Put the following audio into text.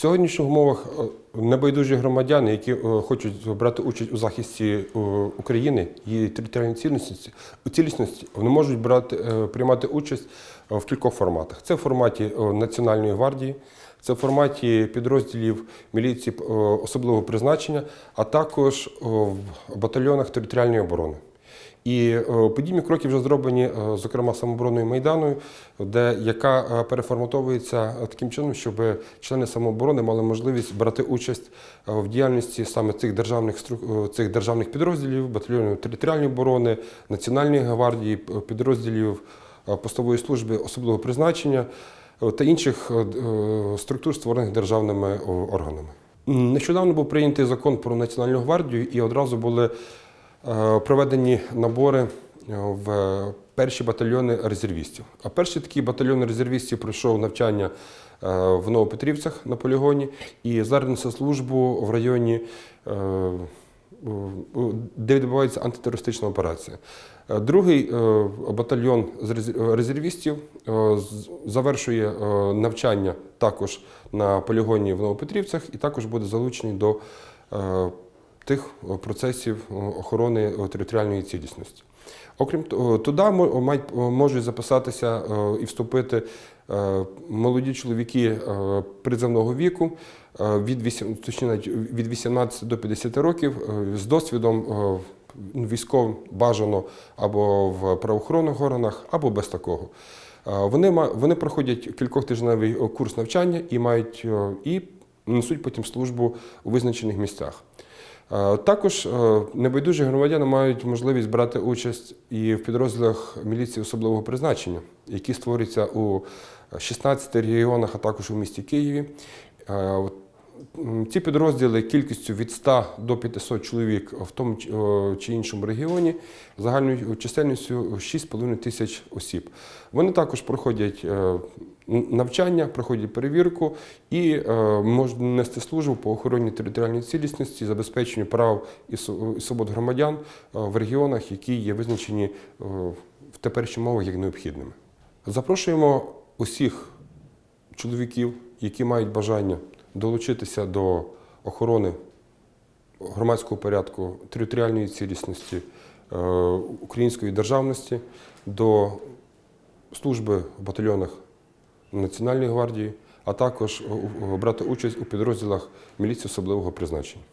Сьогоднішніх умовах е, небайдужі громадяни, які е, хочуть брати участь у захисті е, України, її територіальної цілісності, цілісності, вони можуть брати, приймати участь в кількох форматах. Це в форматі Національної гвардії, це в форматі підрозділів міліції особливого призначення, а також в батальйонах територіальної оборони. І е, подібні кроки вже зроблені, е, зокрема, самообороною Майдану, де яка е, переформатовується таким чином, щоб члени самооборони мали можливість брати участь в діяльності саме цих державних цих державних підрозділів, батальйонів територіальної оборони, Національної гвардії, підрозділів постової служби особливого призначення та інших структур, створених державними органами. Нещодавно був прийнятий закон про Національну гвардію, і одразу були проведені набори е, в перші батальйони резервістів. А перший такий батальйон резервістів пройшов навчання е, в Новопетрівцях на полігоні і зараз службу в районі. е, де відбувається антитерористична операція. Е, Другий е, батальйон з резервістів е, завершує е, навчання також на полігоні в Новопетрівцях і також буде залучений до е, тих е, процесів е, охорони е, територіальної цілісності. Окрім того, туди можуть записатися і вступити молоді чоловіки призовного віку від 8, точніше, навіть від 18 до 50 років з досвідом військовим бажано або в правоохоронних органах, або без такого. Вони, вони проходять кількохтижневий курс навчання і мають і несуть потім службу у визначених місцях. Е, Також е, небайдужі громадяни мають можливість брати участь і в підрозділах міліції особливого призначення, які створюються у 16 регіонах, а також у місті Києві. Е, Ці підрозділи кількістю від 100 до 500 чоловік в тому чи- іншому регіоні, загальною чисельністю 6,5 тисяч осіб. Вони також проходять навчання, проходять перевірку і е, можуть нести службу по охороні територіальної цілісності, забезпеченню прав і свобод громадян е, в регіонах, які є визначені е, в теперішніх мовах як необхідними. Запрошуємо усіх чоловіків, які мають бажання долучитися до охорони громадського порядку, територіальної цілісності, української державності, до служби в батальйонах Національної гвардії, а також е, брати участь у підрозділах міліції особливого призначення.